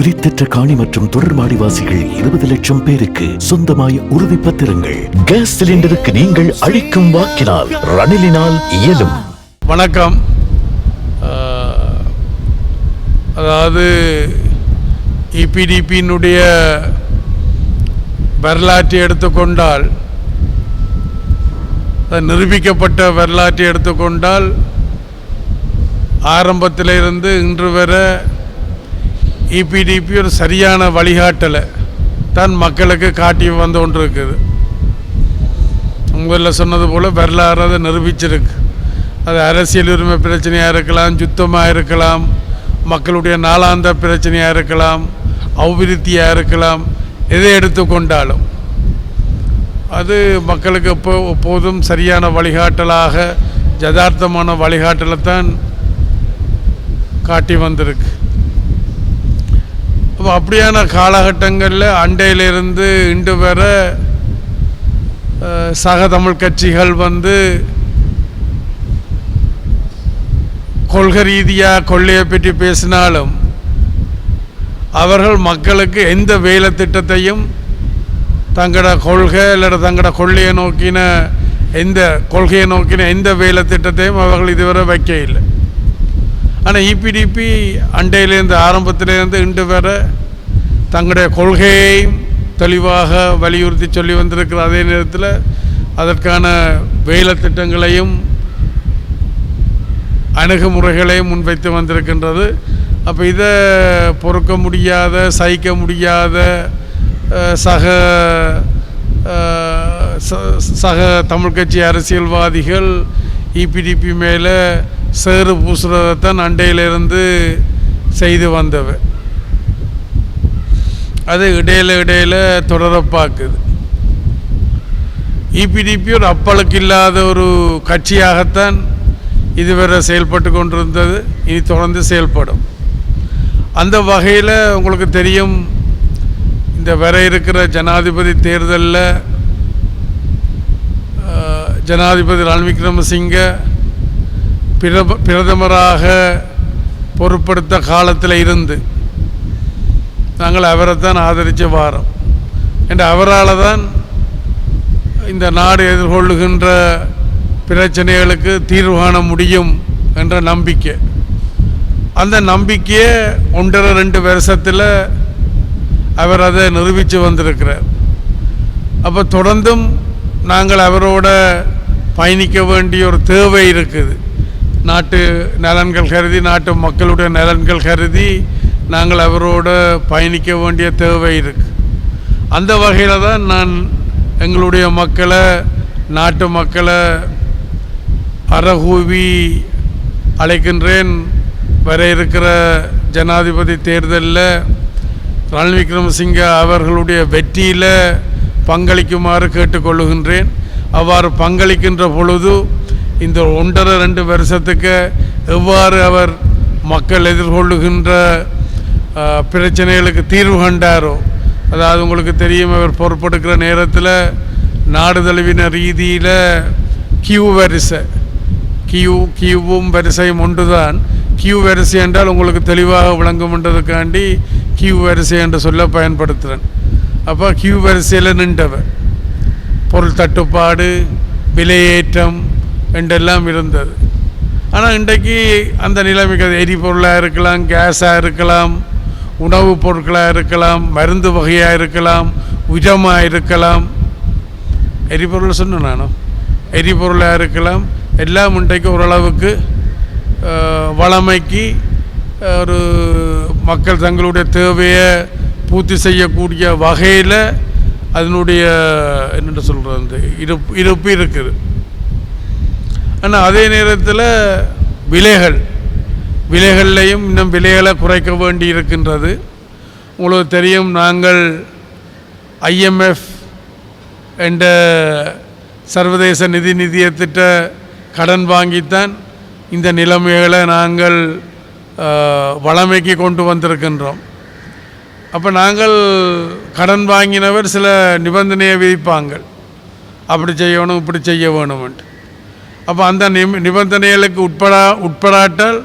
உரித்தற்ற காணி மற்றும் தொடர்மாடிவாசிகள் இருபது லட்சம் பேருக்கு சொந்தமாய் உறுதி பத்திரங்கள். கேஸ் சிலிண்டருக்கு நீங்கள் அளிக்கும் வாக்கினால் ரணிலினால் இயலும். வணக்கம். அதாவது இபிடிபியினுடைய வரலாற்றை எடுத்துக்கொண்டால் நிரூபிக்கப்பட்ட வரலாற்றை எடுத்துக்கொண்டால் ஆரம்பத்திலிருந்து இன்று வரை இபிடிபி ஒரு சரியான வழிகாட்டலை. தான் மக்களுக்கு காட்டி வந்து கொண்டிருக்குது. உங்களில் சொன்னது போல் வரலாறு அதை நிரூபிச்சிருக்கு. அது அரசியல் உரிமை பிரச்சனையாக இருக்கலாம் சுத்தமாக இருக்கலாம் மக்களுடைய நாளாந்த பிரச்சனையாக இருக்கலாம் அபிவிருத்தியாக இருக்கலாம் எதை எடுத்துக்கொண்டாலும் அது மக்களுக்கு எப்போ எப்போதும் சரியான வழிகாட்டலாக யதார்த்தமான வழிகாட்டலை தான் காட்டி வந்திருக்கு. அப்போ அப்படியான காலகட்டங்களில் அண்டையிலிருந்து இன்று வர சக தமிழ் கட்சிகள் வந்து கொள்கை ரீதியாக கொள்ளையை பற்றி பேசினாலும் அவர்கள் மக்களுக்கு எந்த வேலை திட்டத்தையும் தங்களோட கொள்கை இல்லை தங்களோட கொள்ளையை நோக்கின எந்த கொள்கையை நோக்கின எந்த வேலை திட்டத்தையும் அவர்கள் இதுவரை வைக்க இல்லை ஆனால் இபிடிபி அண்டையிலேருந்து ஆரம்பத்திலேருந்து இன்று வர தங்களுடைய கொள்கையை தெளிவாக வலியுறுத்தி சொல்லி வந்திருக்கிற அதே நேரத்தில் அதற்கான வேலை திட்டங்களையும் அணுகுமுறைகளையும் முன்வைத்து வந்திருக்கின்றது. அப்போ இதை பொறுக்க முடியாத சகிக்க முடியாத சக சக தமிழ் கட்சி அரசியல்வாதிகள் இபிடிபி மேலே சேறு பூசுறதைத்தான் அண்டையிலிருந்து செய்து வந்தவை. அது இடையில இடையில தொடர பார்க்குது இபிடிபி ஒரு அப்பளுக்கு இல்லாத ஒரு கட்சியாகத்தான் இதுவரை செயல்பட்டு கொண்டிருந்தது. இனி தொடர்ந்து செயல்படும். அந்த வகையில் உங்களுக்கு தெரியும் இந்த வர இருக்கிற ஜனாதிபதி தேர்தலில் ஜனாதிபதி ரணில் விக்ரமசிங்க பிரப பிரதமராக பொறுப்படுத்த காலத்தில் இருந்து நாங்கள் அவரைத்தான் ஆதரித்து வாரோம். என்ற அவரால் தான் இந்த நாடு எதிர்கொள்ளுகின்ற பிரச்சனைகளுக்கு தீர்வு காண முடியும் என்ற நம்பிக்கை. அந்த நம்பிக்கையை ஒன்றரை ரெண்டு வருஷத்தில் அவர் அதை நிரூபித்து வந்திருக்கிறார். அப்போ தொடர்ந்தும் நாங்கள் அவரோட பயணிக்க வேண்டிய ஒரு தேவை இருக்குது. நாட்டு நலன்கள் கருதி நாட்டு மக்களுடைய நலன்கள் கருதி நாங்கள் அவரோட பயணிக்க வேண்டிய தேவை இருக்கு. அந்த வகையில் தான் நான் எங்களுடைய மக்களை நாட்டு மக்களை அறகூவி அழைக்கின்றேன். வர இருக்கிற ஜனாதிபதி தேர்தலில் ரணில் விக்ரமசிங்க அவர்களுடைய வெற்றியில் பங்களிக்குமாறு கேட்டுக்கொள்ளுகின்றேன். அவ்வாறு பங்களிக்கின்ற பொழுது இந்த ஒன்றரை ரெண்டு வருஷத்துக்கு எவ்வாறு அவர் மக்கள் எதிர்கொள்ளுகின்ற பிரச்சனைகளுக்கு தீர்வு கண்டாரோ? அதாவது உங்களுக்கு தெரியும் அவர் பொறுப்பெடுக்கிற நேரத்தில் நாடு தழுவின ரீதியில் கியூ வரிசை. கியூ கியூவும் வரிசையும் ஒன்றுதான். கியூ வரிசை என்றால் உங்களுக்கு தெளிவாக விளங்கும்ன்றதுக்காண்டி கியூ வரிசை என்று சொல்ல பயன்படுத்துகிறேன் அப்போ கியூ வரிசையில் நின்றவர். பொருள் தட்டுப்பாடு விலையேற்றம் என்றெல்லாம் இருந்தது. ஆனால் இன்றைக்கு அந்த நிலைமைக்கு அது எரிபொருளாக இருக்கலாம் கேஸாக இருக்கலாம் உணவுப் பொருட்களாக இருக்கலாம் மருந்து வகையாக இருக்கலாம் உஜமாக இருக்கலாம். எரிபொருள் சொன்னேன் நானும் எரிபொருளாக இருக்கலாம். எல்லாம் இன்றைக்கு ஓரளவுக்கு வளமைக்கு ஒரு மக்கள் தங்களுடைய தேவையை பூர்த்தி செய்யக்கூடிய வகையில் அதனுடைய என்னென்னு சொல்கிறது அந்த இருப்பு இருப்பு இருக்குது. ஆனால் அதே நேரத்தில் விலைகள். விலைகள்லையும் இன்னும் விலைகளை குறைக்க வேண்டி இருக்கின்றது உங்களுக்கு தெரியும் நாங்கள் ஐஎம்எஃப் என்ற சர்வதேச நிதி நிதியத்திட்ட கடன் வாங்கித்தான் இந்த நிலைமைகளை நாங்கள் வளமைக்கு கொண்டு வந்திருக்கின்றோம். அப்போ நாங்கள் கடன் வாங்கினவர் சில நிபந்தனையை விதிப்பாங்க அப்படி செய்யணும் இப்படி செய்ய வேணும்ன்ட்டு. அப்போ அந்த நிபந்தனைகளுக்கு உட்படா உட்படாட்டால்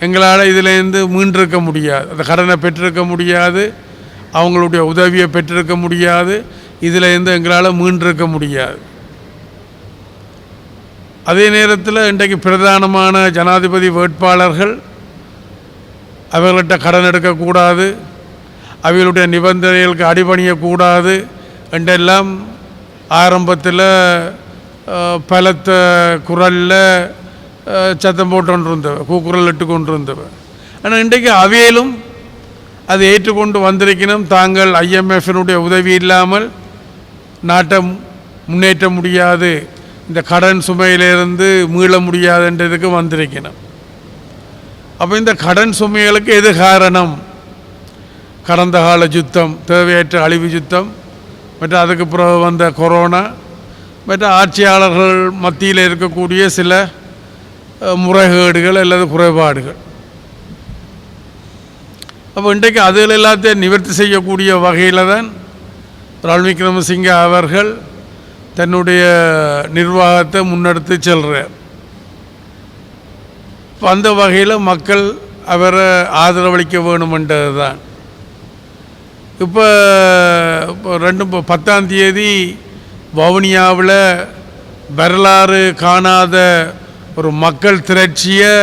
எங்களால் இதிலேருந்து மீண்டிருக்க முடியாது. அந்த கடனை பெற்றிருக்க முடியாது. அவங்களுடைய உதவியை பெற்றிருக்க முடியாது. இதிலேருந்து எங்களால் மீண்டிருக்க முடியாது. அதே நேரத்தில் இன்றைக்கு பிரதானமான ஜனாதிபதி வேட்பாளர்கள் அவர்கள்ட்ட கடன் எடுக்கக்கூடாது. அவர்களுடைய நிபந்தனைகளுக்கு அடிபணியக்கூடாது. என்றெல்லாம் ஆரம்பத்தில் பலத்த குரலில் சத்தம் போட்டு கொண்டிருந்தவ கூக்குரல் இட்டு கொண்டிருந்தவ ஆனால் இன்றைக்கு அவையிலும் அதை ஏற்றுக்கொண்டு வந்திருக்கணும். தாங்கள் ஐஎம்எஃபினுடைய உதவி இல்லாமல் நாட்டை முன்னேற்ற முடியாது. இந்த கடன் சுமையிலிருந்து மீள முடியாதுன்றதுக்கு வந்திருக்கணும். அப்போ இந்த கடன் சுமைகளுக்கு எது காரணம்? கடந்த கால யுத்தம் தேவையற்ற அழிவு யுத்தம் மற்றும் அதுக்கு பிறகு வந்த கொரோனா மற்ற ஆட்சியாளர்கள் மத்தியில் இருக்கக்கூடிய சில முறைகேடுகள் அல்லது குறைபாடுகள். அப்போ இன்றைக்கு அதில் எல்லாத்தையும் நிவர்த்தி செய்யக்கூடிய வகையில் தான் ரால் விக்ரமசிங்க அவர்கள் தன்னுடைய நிர்வாகத்தை முன்னெடுத்து செல்கிறார் இப்போ அந்த வகையில் மக்கள் அவரை ஆதரவளிக்க வேணுமென்றது தான் இப்போ ரெண்டு பத்தாம் தேதி வவுனியாவில் வரலாறு காணாத ஒரு மக்கள் திரட்சியை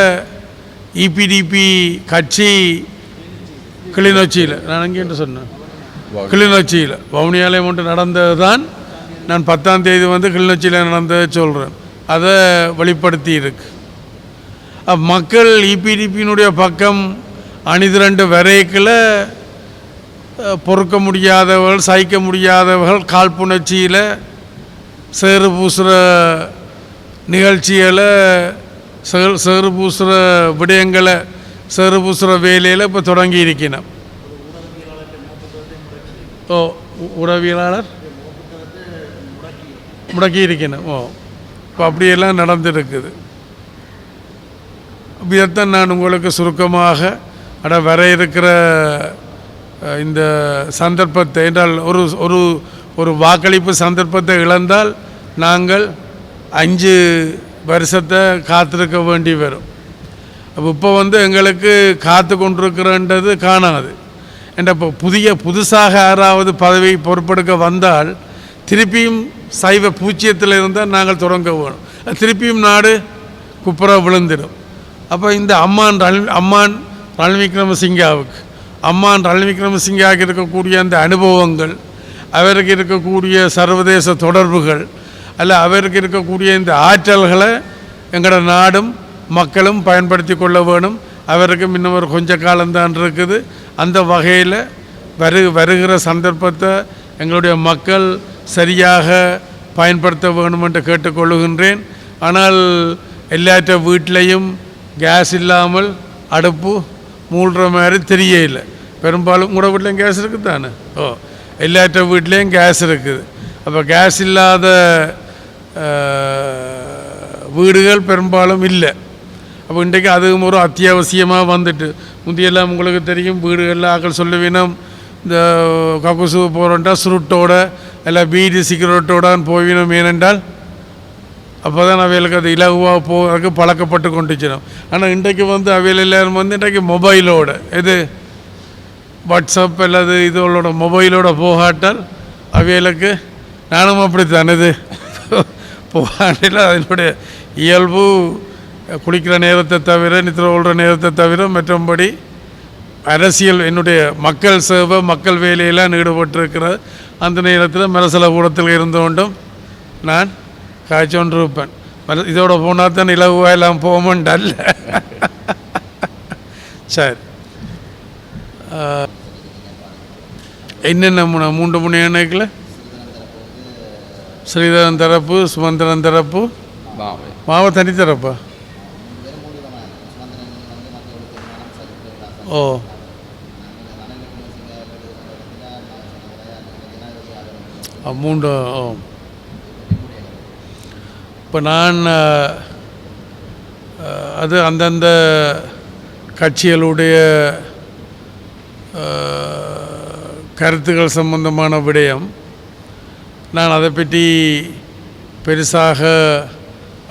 இபிடிபி கட்சி கிளிநொச்சியில். நான் எங்கேன்னு சொன்னேன். கிளிநொச்சியில். வவுனியாலயம் ஒன்று நடந்தது தான் நான் பத்தாம் தேதி வந்து கிளிநொச்சியில் நடந்ததை சொல்கிறேன் அதை வெளிப்படுத்தி இருக்கு. மக்கள் இபிடிபியினுடைய பக்கம் அணிதிரண்டு வரைக்கில் பொறுக்க முடியாதவர்கள் சகிக்க முடியாதவர்கள் காழ்ப்புணர்ச்சியில் சேறு பூசுகிற நிகழ்ச்சியில் சிறு சிறு பூசுகிற விடயங்களை சிறு பூசுகிற வேலையில் இப்போ தொடங்கி இருக்கணும் ஓ உறவியலாளர் முடக்கி இருக்கணும் ஓ இப்போ அப்படியெல்லாம் நடந்துருக்குது. இதைத்தான் நான் உங்களுக்கு சுருக்கமாக அட வர இருக்கிற இந்த சந்தர்ப்பத்தை என்றால் ஒரு ஒரு ஒரு வாக்களிப்பு சந்தர்ப்பத்தை இழந்தால் நாங்கள் அஞ்சு வருஷத்தை காத்திருக்க வேண்டி வரும். அப்போ இப்போ வந்து எங்களுக்கு காத்து கொண்டிருக்கிறன்றது காணாது. என்ற இப்போ புதிய புதுசாக யாராவது பதவி பொறுப்பெடுக்க வந்தால் திருப்பியும் சைவ பூச்சியத்தில் இருந்தால் நாங்கள் தொடங்க வேணும். திருப்பியும் நாடு குப்புற விழுந்துடும். அப்போ இந்த அம்மான் ரல் அம்மான் ரணில் விக்ரமசிங்காவுக்கு அம்மான் ரணில் விக்ரமசிங்காவுக்கு இருக்கக்கூடிய அந்த அனுபவங்கள் அவருக்கு இருக்கக்கூடிய சர்வதேச தொடர்புகள் அல்ல அவருக்கு இருக்கக்கூடிய இந்த ஆற்றல்களை எங்களோட நாடும் மக்களும் பயன்படுத்தி கொள்ள வேணும். அவருக்கும் இன்னும் ஒரு கொஞ்ச காலம்தான் இருக்குது. அந்த வகையில் வரு வருகிற சந்தர்ப்பத்தை எங்களுடைய மக்கள் சரியாக பயன்படுத்த வேணும் என்று கேட்டுக்கொள்ளுகின்றேன் ஆனால் எல்லாற்ற வீட்லேயும் கேஸ் இல்லாமல் அடுப்பு மூழ்கிற மாதிரி தெரியல. பெரும்பாலும் உங்களோட வீட்லேயும் கேஸ் இருக்குது தானே ஓ எல்லாற்ற வீட்லேயும் கேஸ் இருக்குது. அப்போ கேஸ் இல்லாத வீடுகள் பெரும்பாலும் இல்லை அப்போ இன்றைக்கு அதுவும் ஒரு அத்தியாவசியமாக வந்துட்டு முந்தியெல்லாம் உங்களுக்கு தெரியும் வீடுகளில் ஆக்கள் சொல்லுவினம் இந்த கக்குசு போகிறோண்டா சுருட்டோட இல்லை பீடி சிகரெட்டோடான்னு போவினோம் ஏனென்றால் அப்போ தான் அவைகளுக்கு அது இலகுவாக போகிறதுக்கு பழக்கப்பட்டு கொண்டுச்சிடும் ஆனால் இன்றைக்கு வந்து அவையில் எல்லாரும் வந்து இன்றைக்கு மொபைலோட இது வாட்ஸ்அப் அல்லது இதோட மொபைலோட போகாட்டால் அவைகளுக்கு நானும் அப்படித்தான் இது போகாண்டில் அதனுடைய இயல்பு குளிக்கிற நேரத்தை தவிர நித்திர கொள்கிற நேரத்தை தவிர மற்றபடி அரசியல் என்னுடைய மக்கள் சேவை மக்கள் வேலையெல்லாம் ஈடுபட்டிருக்கிற அந்த நேரத்தில் மலசல கூடத்தில் இருந்து கொண்டும் நான் காய்ச்சொன்று இருப்பேன் இதோட போனால் தான் இலகுவாயெல்லாம் போமண்டல்ல போகமாண்டல்ல சரி. என்னென்ன மூணு மூன்று மணி எண்ணெய்க்கில் ஸ்ரீதரன் தரப்பு சுமந்திரன் தரப்பு. மாவ. தனி தரப்பா? ஓ. மூன்று ஓ. இப்போ நான் அது அந்தந்த கட்சிகளுடைய கருத்துக்கள் சம்பந்தமான விடயம். நான் அதை பற்றி பெருசாக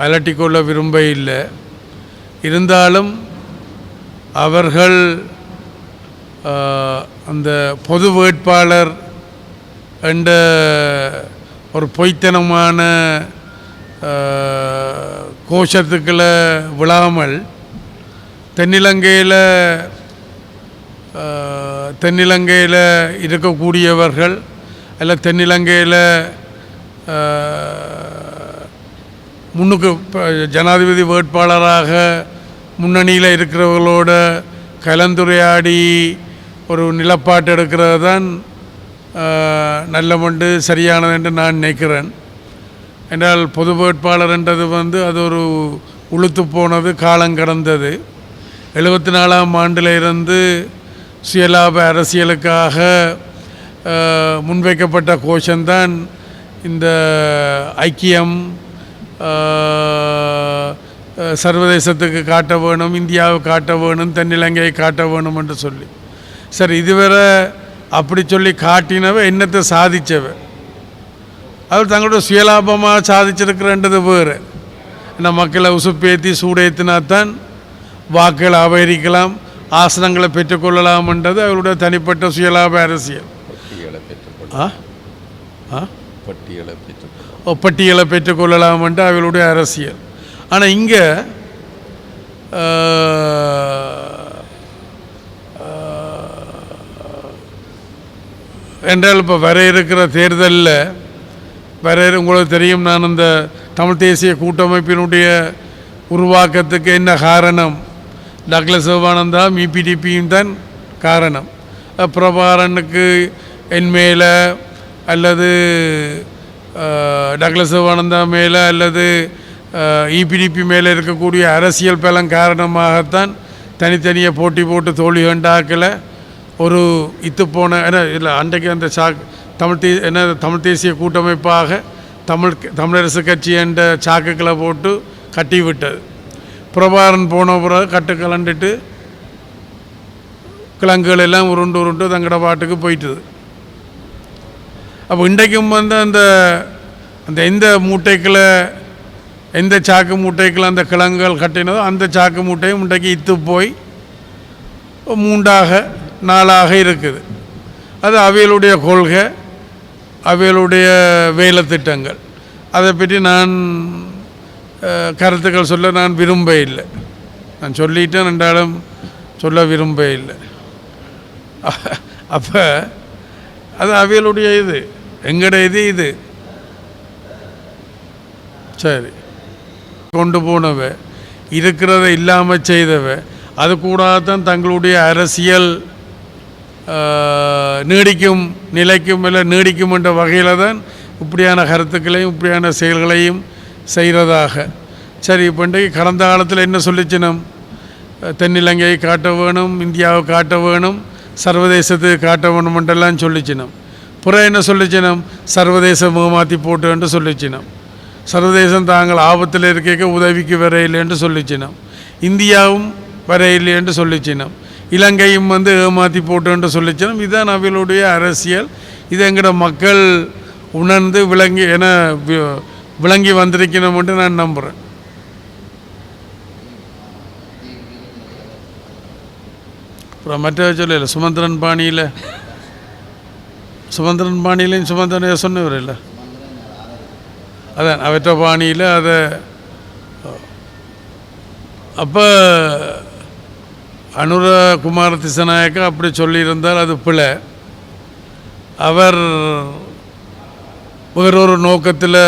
அலட்டிக்கொள்ள விரும்ப இல்லை. இருந்தாலும் அவர்கள் அந்த பொது வேட்பாளர் என்ற ஒரு பொய்த்தனமான கோஷத்துக்களை விழாமல் தென்னிலங்கையில் தென்னிலங்கையில் இருக்கக்கூடியவர்கள் எல்லாம் தென்னிலங்கையில் முன்னுக்கு ப- ஜனாதிபதி வேட்பாளராக முன்னணியில் இருக்கிறவர்களோட கலந்துரையாடி ஒரு நிலப்பாட்டு எடுக்கிறது தான் நல்ல மண்டு சரியானது என்று நான் நினைக்கிறேன். என்றால் பொது வேட்பாளர் என்றது வந்து அது ஒரு உளுத்து போனது காலம் கடந்தது. எழுபத்தி நாலாம் ஆண்டில் இருந்து சுயலாப அரசியலுக்காக முன்வைக்கப்பட்ட கோஷந்தான் இந்த ஐக்கியம் சர்வதேசத்துக்கு காட்ட வேணும் இந்தியாவை காட்ட வேணும் தென்னிலங்கையை காட்ட வேணும் என்று சொல்லி. சரி இதுவரை அப்படி சொல்லி காட்டினவ என்னத்தை சாதித்தவ அவர் தங்களோட சுயலாபமாக சாதிச்சிருக்கிறன்றது வேறு. இந்த மக்களை உசுப்பேத்தி சூடேத்தினாத்தான் வாக்குகளை அபகரிக்கலாம் ஆசனங்களை பெற்றுக்கொள்ளலாம்ன்றது அவருடைய தனிப்பட்ட சுயலாப அரசியல். ஆ? ஆ? பட்டியலை பெற்றுக்கொள்ள பட்டியலை பெற்றுக்கொள்ளலாம்ன்ட்டு அவர்களுடைய அரசியல். ஆனால் இங்கே என்றால் இப்போ வர இருக்கிற தேர்தலில் வர உங்களுக்கு தெரியும் நான் இந்த தமிழ் தேசிய கூட்டமைப்பினுடைய உருவாக்கத்துக்கு என்ன காரணம்? டக்ளஸ் சிவானந்தா இபிடிபியும் தான் காரணம். அஹ் பிரபாகரனுக்கு என் மேலே அல்லது டக்ளஸ் வனந்தா மேலே அல்லது இபிடிபி மேலே இருக்கக்கூடிய அரசியல் பலம் காரணமாகத்தான் தனித்தனியாக போட்டி போட்டு தோல்வி கண்டாக்கலை ஒரு இத்து போன என்ன இல்லை அன்றைக்கு அந்த சாக் தமிழ் தே என்ன தமிழ் தேசிய கூட்டமைப்பாக தமிழ் தமிழரசு கட்சி என்ற சாக்குகளை போட்டு கட்டி விட்டது பிரபாரன் போன பிறகு கட்டு கலண்டுட்டு கிழங்குகள் எல்லாம் உருண்டு உருண்டு தங்கட பாட்டுக்கு போயிட்டுது. அப்போ இன்றைக்கும் வந்து அந்த அந்த எந்த மூட்டைக்குள்ள எந்த சாக்கு மூட்டைக்குள்ள அந்த கிழங்குகள் கட்டினதோ அந்த சாக்கு மூட்டையும் இன்றைக்கு இத்து போய் மூண்டாக நாளாக இருக்குது. அது அவையலுடைய கொள்கை அவையலுடைய வேலை திட்டங்கள் அதை பற்றி நான் கருத்துக்கள் சொல்ல நான் விரும்ப இல்லை. நான் சொல்லிட்டேன் என்றாலும் சொல்ல விரும்ப இல்லை. அப்போ அது அவையலுடைய இது. எங்கட இது? இது சரி. கொண்டு போனவ இருக்கிறத இல்லாமல் செய்தவ அது கூடாதான் தங்களுடைய அரசியல் நீடிக்கும் நிலைக்கும் இல்லை நீடிக்கும் என்ற வகையில் தான் இப்படியான கருத்துக்களையும் இப்படியான செயல்களையும் செய்கிறதாக சரி இப்போ இன்றைக்கு கடந்த காலத்தில் என்ன சொல்லிச்சினம் தென்னிலங்கையை காட்ட வேணும் இந்தியாவை காட்ட வேணும் சர்வதேசத்துக்கு காட்ட வேணும் என்றெல்லாம் சொல்லிச்சினம் புற என்ன சொல்லிச்சினம் சர்வதேச முகமாற்றி போட்டு என்று சொல்லிச்சினம் சர்வதேசம் தாங்கள் ஆபத்தில் இருக்க உதவிக்கு வர இல்லைன்னு சொல்லிச்சினம் இந்தியாவும் வர இல்லைன்னு சொல்லிச்சினம் இலங்கையும் வந்து ஏமாற்றி போட்டுன்னு சொல்லிச்சினம் இதுதான் அவளுடைய அரசியல். இது எங்களோட மக்கள் உணர்ந்து விளங்கி என வி- விளங்கி என்று நான் நம்புகிறேன் அப்புறம் மற்ற சொல்லல சுமந்திரன் பாணியில். சுமந்திரன் பாணியிலையும் சுமந்திரனைய சொன்னவர் இல்லை? அதான் அவற்ற பாணியில் அதை அப்போ அனுர குமார திசநாயக்கா அப்படி சொல்லியிருந்தால் அது பிழை. அவர் வேறொரு நோக்கத்தில்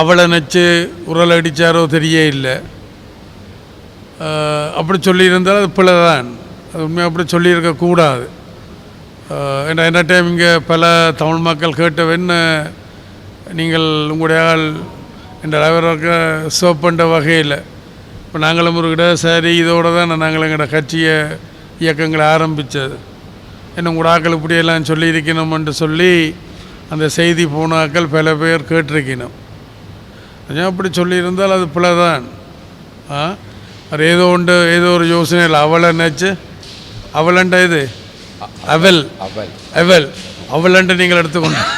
அவளை நச்சு உரல் அடித்தாரோ தெரிய இல்லை. அப்படி சொல்லியிருந்தால் அது பிழை தான் அது உண்மையாக அப்படி சொல்லியிருக்கக்கூடாது என்ற ஏன்னா என்ன டைம் இங்கே பல தமிழ் மக்கள் கேட்டவென்னு நீங்கள் உங்களுடைய ஆள் என்ற அளவிற்கு சோப் பண்ணுற வகையில் இப்போ நாங்களும் ஒரு இடசாரி இதோடு தான் நாங்கள் எங்களோட கட்சியை இயக்கங்களை ஆரம்பித்தது என்ன உங்களோட ஆக்கள் இப்படியெல்லாம் சொல்லியிருக்கணும்னு சொல்லி அந்த செய்தி போனாக்கள் பல பேர் கேட்டிருக்கணும். கொஞ்சம் அப்படி சொல்லியிருந்தால் அது பிள்ளை தான் ஆ அது ஏதோ உண்டு ஏதோ ஒரு யோசனை இல்லை அவளை நினச்சி அவளண்டா இது? அவல். அவல். அவல். அவளண்டு நீங்கள் எடுத்துக்கொண்டு.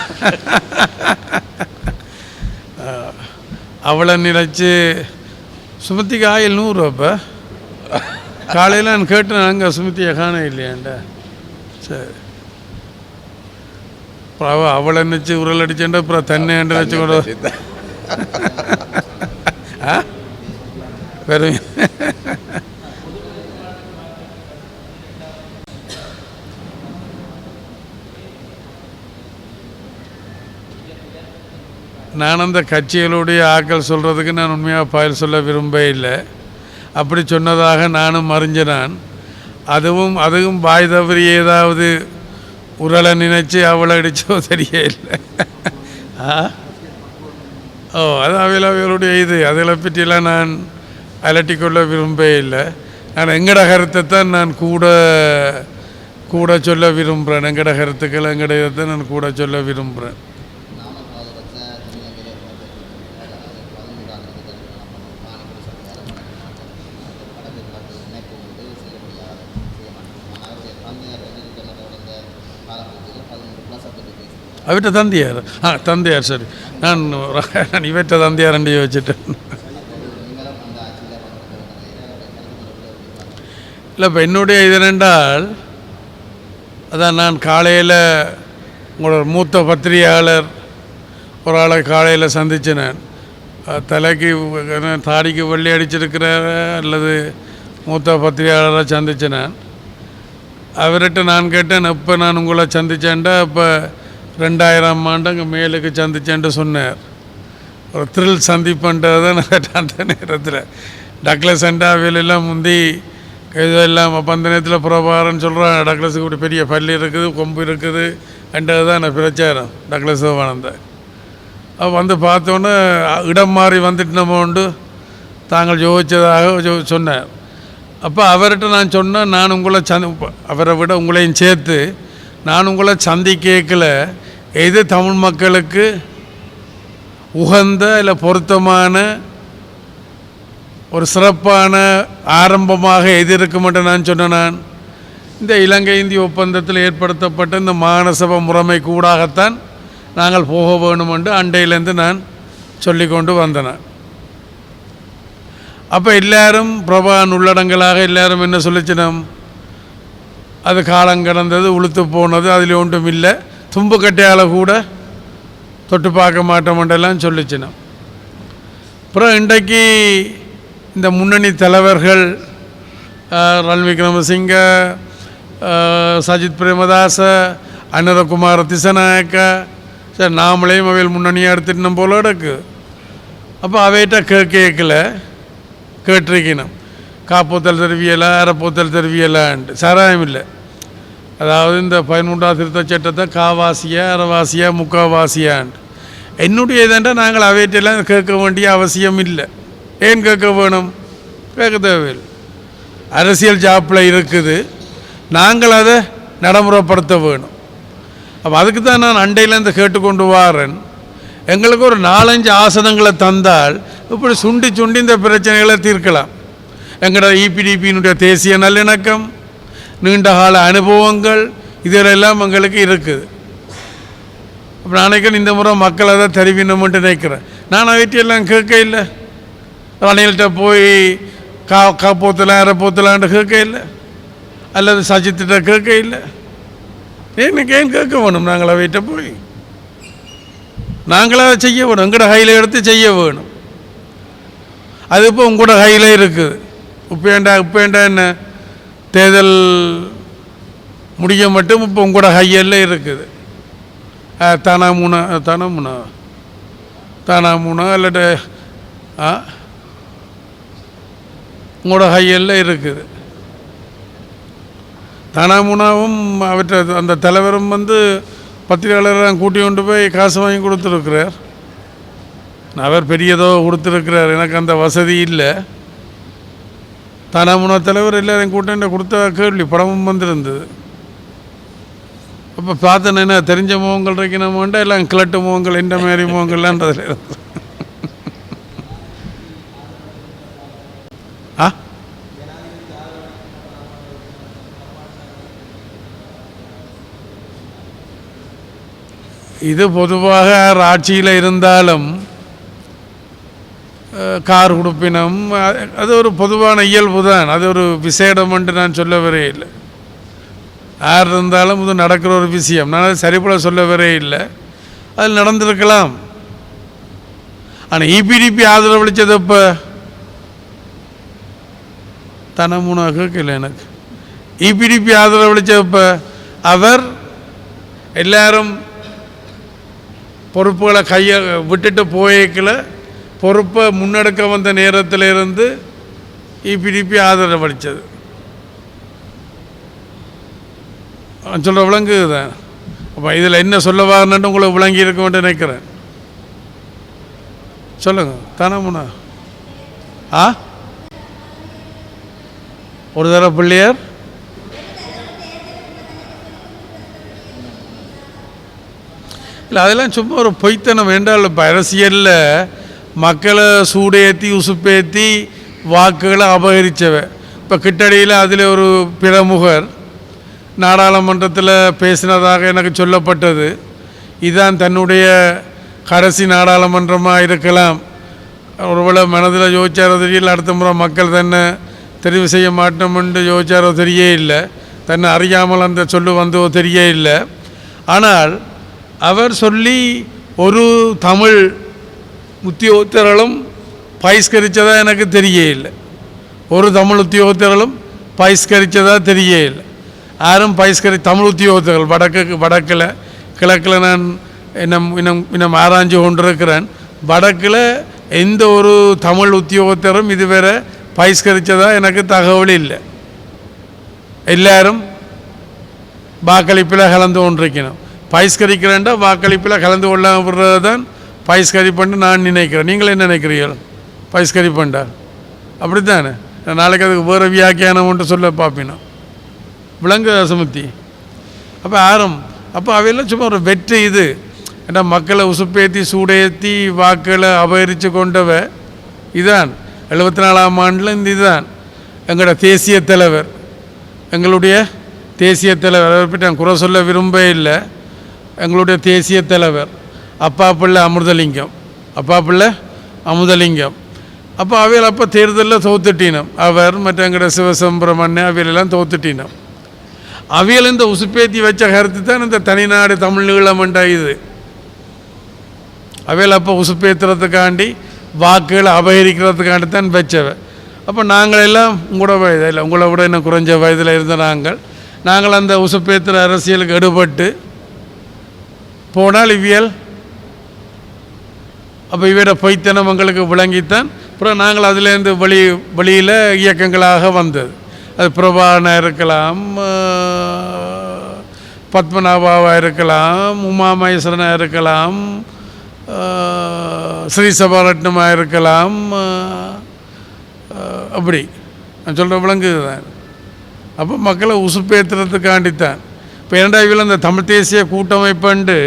அவளை நினைச்சு சுமத்திக்கு ஆயில் நூறு அப்போ. காலையில் நான் கேட்டேன் அங்கே சுமித்தியை காண இல்லையாண்டா சரி. அப்புறம் அவ அவளை நினச்சி உரல் அடிச்சேன்டா அப்புறம் தன்னை நினச்சி கூட ஆ? வெறும். நான் அந்த கட்சிகளுடைய ஆக்கள் சொல்கிறதுக்கு நான் உண்மையாக பயில் சொல்ல விரும்ப இல்லை. அப்படி சொன்னதாக நானும் அறிஞ்சினான் அதுவும் அதுவும் பாய் தவறி ஏதாவது உரலை நினச்சி அவளை அடித்தோ சரியே ஆ? ஓ அது அவையில் அவைகளுடைய இது. அதில் பற்றியெல்லாம் நான் அலட்டிக்கொள்ள விரும்பவே இல்லை. நான் எங்கட கருத்தை தான் நான் கூட கூட சொல்ல விரும்புகிறேன் எங்கட கருத்துக்கள் எங்கட இதை நான் கூட சொல்ல விரும்புகிறேன் அவர்கிட்ட தந்தையார். ஆ தந்தையார் சரி நான் நான் இவர்கிட்ட தந்தையார் ரெண்டு யோசிச்சுட்டேன். இல்லை இப்போ என்னுடைய இது என்னென்றால் அதான் நான் காலையில் உங்களோட மூத்த பத்திரிகையாளர் ஒரு ஆளை காலையில் சந்திச்சினேன். தலைக்கு தாடிக்கு வெள்ளி அடிச்சிருக்கிறார அல்லது மூத்த பத்திரிகையாளரை சந்திச்சினேன். அவர்கிட்ட நான் கேட்டேன் இப்போ நான் உங்களை சந்திச்சேன்டா? இப்போ ரெண்டாயிரம் ஆண்டுங்க மேலுக்கு சந்திச்சேன்ட்டு சொன்னார். ஒரு த்ரில் சந்திப்புன்றது நான் கேட்டேன் அந்த நேரத்தில். டக்ளஸ் அண்டாவிலெல்லாம் முந்தி இதெல்லாம் அப்போ அந்த நேரத்தில் பிரபாகரன் சொல்கிறான் டக்ளஸுக்கு இப்படி பெரிய பள்ளி இருக்குது கொம்பு இருக்குது என்றது தான் நான் பிரச்சாரம் டக்ளஸ் சிவானந்த அப்போ வந்து பார்த்தோன்னே இடம் மாறி வந்துட்டு நம்ம உண்டு தாங்கள் யோசித்ததாக சொன்னார். அப்போ அவர்கிட்ட நான் சொன்னேன் நான் உங்களை சந்தி அவரை விட உங்களையும் சேர்த்து நான் உங்களை சந்தி கேட்கல எது தமிழ் மக்களுக்கு உகந்த இல்லை பொருத்தமான ஒரு சிறப்பான ஆரம்பமாக எது இருக்கும் என்று நான் சொன்னேன் நான் இந்த இலங்கை இந்திய ஒப்பந்தத்தில் ஏற்படுத்தப்பட்ட இந்த மானசப முறைமை கூடாகத்தான் நாங்கள் போக வேணும் என்று அண்டையிலேருந்து நான் சொல்லிக்கொண்டு வந்தேன். அப்போ எல்லாரும் பிரபான் உள்ளடங்களாக எல்லாரும் என்ன சொல்லிச்சினோம்? அது காலம் கடந்தது உளுத்து போனது அதில் ஒன்றும் இல்லை. தும்பு கட்டையால் கூட தொட்டு பார்க்க மாட்டோம்ன்றெல்லாம் சொல்லிச்சினோம் அப்புறம் இன்றைக்கு இந்த முன்னணி தலைவர்கள் அஹ், ரணில் விக்ரமசிங்க சஜித் பிரேமதாச அனுரகுமார் திசநாயக்க சரி நாமளையும் அவையில் முன்னணியாக எடுத்துட்டோம் போல இருக்கு. அப்போ அவைகிட்ட கே கேட்கல கேட்டிருக்கணும் காப்போத்தல் தருவியலா அரைப்போத்தல் தருவியலான்ட்டு. சாராயம் இல்லை. அதாவது இந்த பதிமூன்றாம் திருத்தச் சட்டத்தை காவாசியா அரைவாசியா முக்காவாசியான்ட்டு என்னுடைய இதெண்டா நாங்கள் அவையிட்டெல்லாம் கேட்க வேண்டிய அவசியம் இல்லை. ஏன் கேட்க வேணும்? கேட்க தேவையில்லை. அரசியல் ஜாப்பில் இருக்குது. நாங்கள் அதை நடைமுறைப்படுத்த வேணும். அப்போ அதுக்கு தான் நான் அண்டையிலேருந்து கேட்டுக்கொண்டு வாரேன். எங்களுக்கு ஒரு நாலஞ்சு ஆசனங்களை தந்தால் இப்படி சுண்டி சுண்டி இந்த பிரச்சனைகளை தீர்க்கலாம். எங்களோட இபிடிபியினுடைய தேசிய நல்லிணக்கம் நீண்ட கால அனுபவங்கள் இதிலெல்லாம் எங்களுக்கு இருக்குது. அப்போ நினைக்கிறேன் இந்த முறை மக்கள் அதை தெரிவினோம்னு நினைக்கிறேன். நான் அவற்றையெல்லாம் கேட்க இல்லை. ரணில்கிட்ட போய் கா காப்போத்தலாம் இறப்போத்தலான்ட்டு கேட்க இல்லை. அல்லது சஜித்திட்ட கேட்க இல்லை. ஏன் ஏன் கேட்க வேணும்? நாங்கள் அவைகிட்ட போய். நாங்களாக செய்ய வேணும். எங்களோட கையில் எடுத்து செய்ய வேணும். அது இப்போ உங்களோட கையில் இருக்குது. உப்பேண்டா உப்பேண்டா என்ன? தேர்தல் முடிய மட்டும் இப்போ உங்களோட கையில் இருக்குது. தானா மூணா தானா மூணா தானா மூணா இல்லாட்ட ஆ? உங்களோட கையில் இருக்குது. தானா மூணாவும் அவற்றை அந்த தலைவரும் வந்து பத்திரிகையாளரை கூட்டி கொண்டு போய் காசு வாங்கி கொடுத்துருக்கிறார். அவர் பெரியதோ கொடுத்துருக்கிறார். எனக்கு அந்த வசதி இல்லை. தானாமுனா தலைவர் எல்லாரையும் கூட்ட கொடுத்த கேள்வி படமும் வந்திருந்தது அப்போ பார்த்தேன் என்ன தெரிஞ்ச முகங்கள் இருக்கணுமோண்டா எல்லாம் கிழட்டு முகங்கள் இந்த மாதிரி முகங்கள்லான்றதுல இருந்து. ஆ இது பொதுவாக ஆட்சியில் இருந்தாலும் கார் கொடுப்பினம் அது ஒரு பொதுவான இயல்பு தான். அது ஒரு விசேடம் என்று நான் சொல்ல வரே இல்லை. யார் இருந்தாலும் இது நடக்கிற ஒரு விஷயம். நான் அதை சரிபட சொல்ல வரே இல்லை. அது நடந்திருக்கலாம். ஆனால் இபிடிபி ஆதரவளித்தது இப்போ தனமுனாக கேட்கல எனக்கு. இபிடிபி ஆதரவளித்தப்ப அவர் எல்லாரும் பொறுப்புகளை கையை விட்டுட்டு போயக்கில் பொறுப்பை முன்னெடுக்க வந்த நேரத்தில் இருந்து இபிடிபி ஆதரவளித்தது சொல்கிற விளங்குதான் அப்போ இதில் என்ன சொல்ல வரணுன்னு உங்களுக்கு விளங்கி இருக்கும்னு நினைக்கிறேன். சொல்லுங்க தானமுண்ணா ஆ? ஒரு தடவை பிள்ளையார்? இல்லை அதெல்லாம் சும்மா ஒரு பொய்த்தனம் வேண்டாம் இப்போ அரசியலில் மக்களை சூடேற்றி உசுப்பேற்றி வாக்குகளை அபகரித்தவ இப்போ கிட்டடியில் அதில் ஒரு பிரமுகர் நாடாளுமன்றத்தில் பேசினதாக எனக்கு சொல்லப்பட்டது. இதுதான் தன்னுடைய கடைசி நாடாளுமன்றமாக இருக்கலாம். ஒருவேளை மனதில் யோசிச்சாரோ தெரியல அடுத்த முறை மக்கள் தன்னை தெரிவு செய்ய மாட்டோம்னு யோசிச்சாரோ தெரிய இல்லை. தன்னை அறியாமல் அந்த சொல்லு வந்தோ தெரிய இல்லை. ஆனால் அவர் சொல்லி ஒரு தமிழ் உத்தியோகத்தர்களும் பயிஸ்கரித்ததா எனக்கு தெரிய ஒரு தமிழ் உத்தியோகத்தர்களும் பயிஸ்கரித்ததா தெரிய இல்லை யாரும் பயிஸ்கரி தமிழ் உத்தியோகத்தர்கள் வடக்கு வடக்கில் கிழக்கில் நான் இன்னும் இன்னும் இன்னும் ஆராய்ஞ்சு கொண்டிருக்கிறேன். வடக்கில் எந்த ஒரு தமிழ் உத்தியோகத்தரும் இதுவரை பயிஸ்கரித்ததா எனக்கு தகவல் இல்லை. எல்லாரும் வாக்களிப்பில் கலந்து கொண்டிருக்கணும். பயிஸ்கரிக்கிறேன்டா வாக்களிப்பில் கலந்து கொள்ள விடுறது பைஸ் கறி பண்ணிட்டு நான் நினைக்கிறேன். நீங்கள் என்ன நினைக்கிறீர்கள்? பயிஸ்கரிப்புண்டா அப்படி தானே நாளைக்கு அதுக்கு வேறு வியாக்கியானம் ஒன்று சொல்ல பார்ப்பினோம் விலங்கு சுமத்தி அப்போ ஆரம். அப்போ அவையெல்லாம் சும்மா ஒரு வெற்றி இது. ஏன்னா மக்களை உசுப்பேற்றி சூடேற்றி வாக்களை அபகரித்து கொண்டவ இதான். எழுபத்தி நாலாம் ஆண்டில் இந்த இதுதான் எங்களோட தேசிய தலைவர். எங்களுடைய தேசிய தலைவர். அவரை பற்றி நான் குறை சொல்ல விரும்ப இல்லை. எங்களுடைய தேசிய தலைவர். அப்பா பிள்ளை அமிர்தலிங்கம் அப்பா பிள்ளை அமுதலிங்கம். அப்போ அவையில் அப்போ தேர்தலில் தோத்துட்டினோம். அவர் மற்ற எங்களோட சிவசுப்பிரமணியம் அவையிலெல்லாம் தோத்துட்டினம். அவியல் இந்த உசுப்பேத்தி வச்ச கருத்து தான் இந்த தனிநாடு தமிழ் ஈழமண்டா இது அவையில் அப்போ உசுப்பேத்துறதுக்காண்டி வாக்குகளை அபகரிக்கிறதுக்காண்டி தான் வச்சவை. அப்போ நாங்களெல்லாம் உங்களோட வயதில் உங்களை விட இன்னும் குறைஞ்ச வயதில் இருந்த நாங்கள் நாங்கள் அந்த உசுப்பேத்துற அரசியலுக்கு எடுபட்டு போனால் இவியல் அப்போ இவர பொய்த்தனம் எங்களுக்கு விளங்கித்தான். அப்புறம் நாங்கள் அதிலேருந்து வெளி வெளியில் இயக்கங்களாக வந்தது. அது பிரபானா இருக்கலாம் பத்மநாபாவாக இருக்கலாம் உமாமகேஸ்வரனாக இருக்கலாம் ஆஹ், ஸ்ரீ சபாரட்னமாக இருக்கலாம் அப்படி. நான் சொல்கிற விளங்குது தான் அப்போ மக்களை உசுப்பேற்றுறதுக்காண்டித்தான் இப்போ இரண்டாவது அந்த தமிழ் தேசிய கூட்டமைப்புண்டு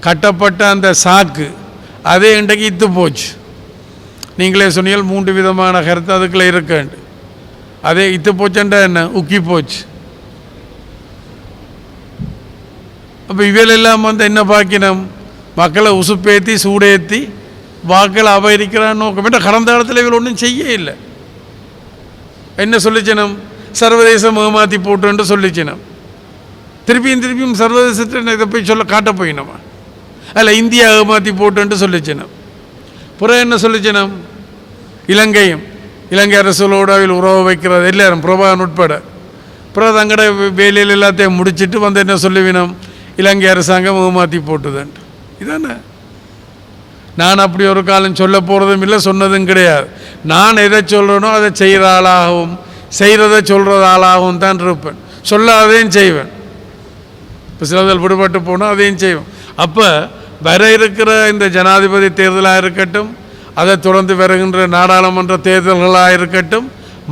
கட்டப்பட்ட அந்த சாக்கு அதே இன்றைக்கு இத்து போச்சு. நீங்களே சொன்னீங்கள் மூன்று விதமான கருத்து அதுக்குள்ளே இருக்கண்டு அதே இத்து போச்சுண்டா என்ன? உக்கி போச்சு. அப்போ இவையெல்லாம் வந்து என்ன பாக்கினம்? மக்களை உசுப்பேற்றி சூடேற்றி வாக்களை அபகரிக்கிறான்னு நோக்கமேட்ட கடந்த காலத்தில் இவள் ஒன்றும் செய்ய இல்லை. என்ன சொல்லிச்சினம் சர்வதேசம் ஏமாற்றி போட்டுன்னு சொல்லிச்சினம் திருப்பியும் திருப்பியும் சர்வதேசத்தை இதை போய் சொல்ல காட்ட போயினோமா? அதில் இந்தியா ஏமாற்றி போட்டுன்ட்டு சொல்லிச்சினம் பிறகு என்ன சொல்லிச்சினம் இலங்கையும். இலங்கை அரசுகளோடு அவையில் உறவு வைக்கிறது. எல்லாரும் பிரபாகன் உட்பட. பிறகு தங்கட வேலையில் எல்லாத்தையும் முடிச்சிட்டு வந்து என்ன சொல்லுவினோம் இலங்கை அரசாங்கம் ஏமாற்றி போட்டுதுன்ட்டு. இதானே? நான் அப்படி ஒரு காலம் சொல்ல போகிறதும் இல்லை சொன்னதும் கிடையாது. நான் எதை சொல்கிறேனோ அதை செய்கிற ஆளாகவும் செய்கிறத சொல்கிறது ஆளாகவும் தான் இருப்பேன். சொல்லாதையும் செய்வேன். இப்போ சிலதில் விடுபட்டு போனால் அதையும் செய்வேன். அப்போ வர இருக்கிற இந்த ஜனாதிபதி தேர்தலாக இருக்கட்டும் அதை தொடர்ந்து வருகின்ற நாடாளுமன்ற தேர்தல்களாக இருக்கட்டும்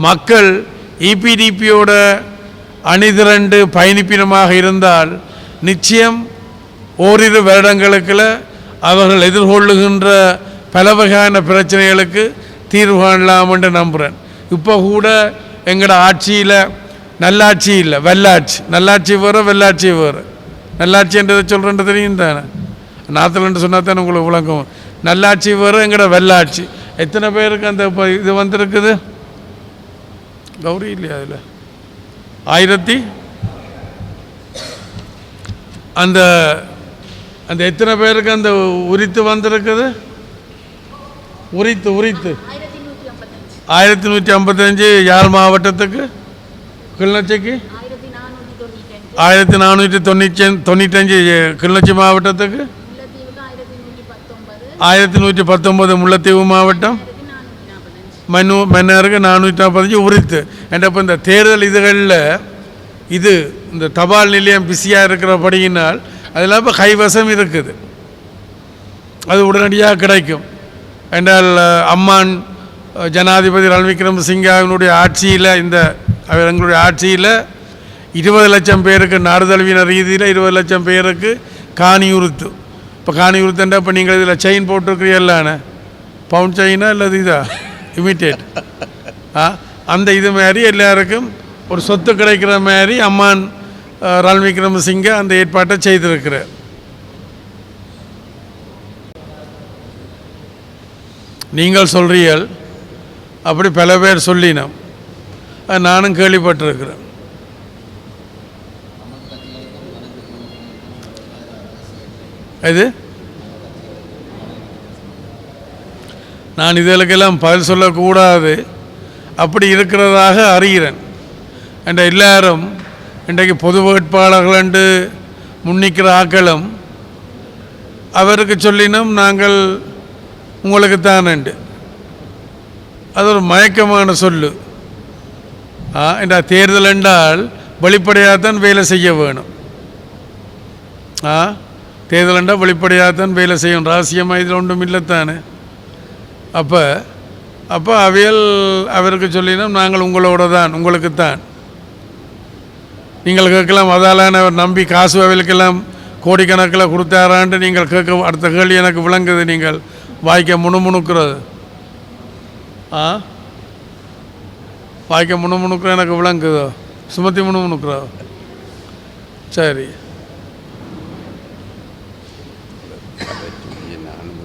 மக்கள் இபிடிபியோட அணிதிரண்டு பயணிப்பினமாக இருந்தால் நிச்சயம் ஓரிரு வருடங்களுக்குள்ள அவர்கள் எதிர்கொள்ளுகின்ற பல வகையான பிரச்சனைகளுக்கு தீர்வு காணலாம் என்று நம்புகிறேன் இப்போ கூட எங்களோட ஆட்சியில் நல்லாட்சி இல்லை வெள்ளாட்சி நல்லாட்சி வேறு வெள்ளாட்சி வேறு. நல்லாட்சின்றதை சொல்கிறேன் தெரியும் தானே? நாத்திலன்னு சொன்னா தானே உங்களுக்கு விளங்கும். நல்லாட்சி வேறு எங்களோட வெள்ளாட்சி. எத்தனை பேருக்கு அந்த இப்போ இது வந்திருக்குது? கௌரி இல்லையா அதில்? ஆயிரத்தி அந்த அந்த எத்தனை பேருக்கு அந்த உரித்து வந்திருக்குது? உரித்து உரித்து. ஆயிரத்தி நூற்றி ஐம்பத்தஞ்சு. யாழ் மாவட்டத்துக்கு? கிளிநொச்சிக்கு? ஆயிரத்தி நானூற்றி தொண்ணூற்றி தொண்ணூற்றஞ்சு கிளிநொச்சி மாவட்டத்துக்கு? ஆயிரத்தி நூற்றி பத்தொம்பது முல்லைத்தீவு மாவட்டம். மனு மன்னருக்கு நானூற்றி நாற்பத்தஞ்சு உரித்து. என்ற இப்போ இந்த தேர்தல் இதுகளில் இது இந்த தபால் நிலையம் பிஸியாக இருக்கிறபடியினால் அதெல்லாம் இப்போ கைவசம் இருக்குது. அது உடனடியாக கிடைக்கும். என்றால் அம்மான் ஜனாதிபதி ரணில் விக்ரமசிங்காவினுடைய ஆட்சியில் இந்த அவர் எங்களுடைய ஆட்சியில் இருபது லட்சம் பேருக்கு நாடு தழுவின ரீதியில் இருபது லட்சம் பேருக்கு காணி உறுத்து. இப்போ காணி உறுத்துண்டா இப்போ நீங்கள் இதில் செயின் போட்டிருக்கிறீங்களாண்ணே பவுண்ட் செயினா அல்லது இதா? இமிட்டேட் ஆ? அந்த இது மாதிரி எல்லாருக்கும் ஒரு சொத்து கிடைக்கிற மாதிரி அம்மான் ரல் விக்ரமசிங்க அந்த ஏற்பாட்டை செய்திருக்கிறார். நீங்கள் சொல்றீர்கள். அப்படி பல பேர் சொல்லினோம். நானும் கேள்விப்பட்டிருக்கிறேன். இது? நான் இதற்கெல்லாம் பதில் சொல்லக்கூடாது. அப்படி இருக்கிறதாக அறிகிறேன். என்ற எல்லாரும் இன்றைக்கு பொது வேட்பாளர்கள் என்று முன்னிக்கிற ஆக்களும் அவருக்கு சொல்லினும் நாங்கள் உங்களுக்கு தானண்டு அது ஒரு மயக்கமான சொல்லு. ஆ என்ற தேர்தல் என்றால் வெளிப்படையாக தான் வேலை செய்ய வேணும். ஆ தேர்தல் என்றால் வெளிப்படையாகத்தான் வேலை செய்யும். ரகசியமாக இதில் ஒன்றும் இல்லைத்தானே? அப்போ அப்போ அவியல் அவருக்கு சொல்லினோம் நாங்கள் உங்களோட தான் உங்களுக்கு தான் நீங்கள் கேட்கலாம் அதாலான அவர் நம்பி காசு அவைகளுக்கெல்லாம் கோடிக்கணக்கில் கொடுத்தாரான்ட்டு நீங்கள் கேட்க அடுத்த கேள்வி எனக்கு விளங்குது நீங்கள். வாய்க்க முணுமுணுக்கிறது. ஆ? வாய்க்க முணுமுணுக்கிற எனக்கு விளங்குதோ? சுமத்தி முணுமுணுக்கிறோ சரி.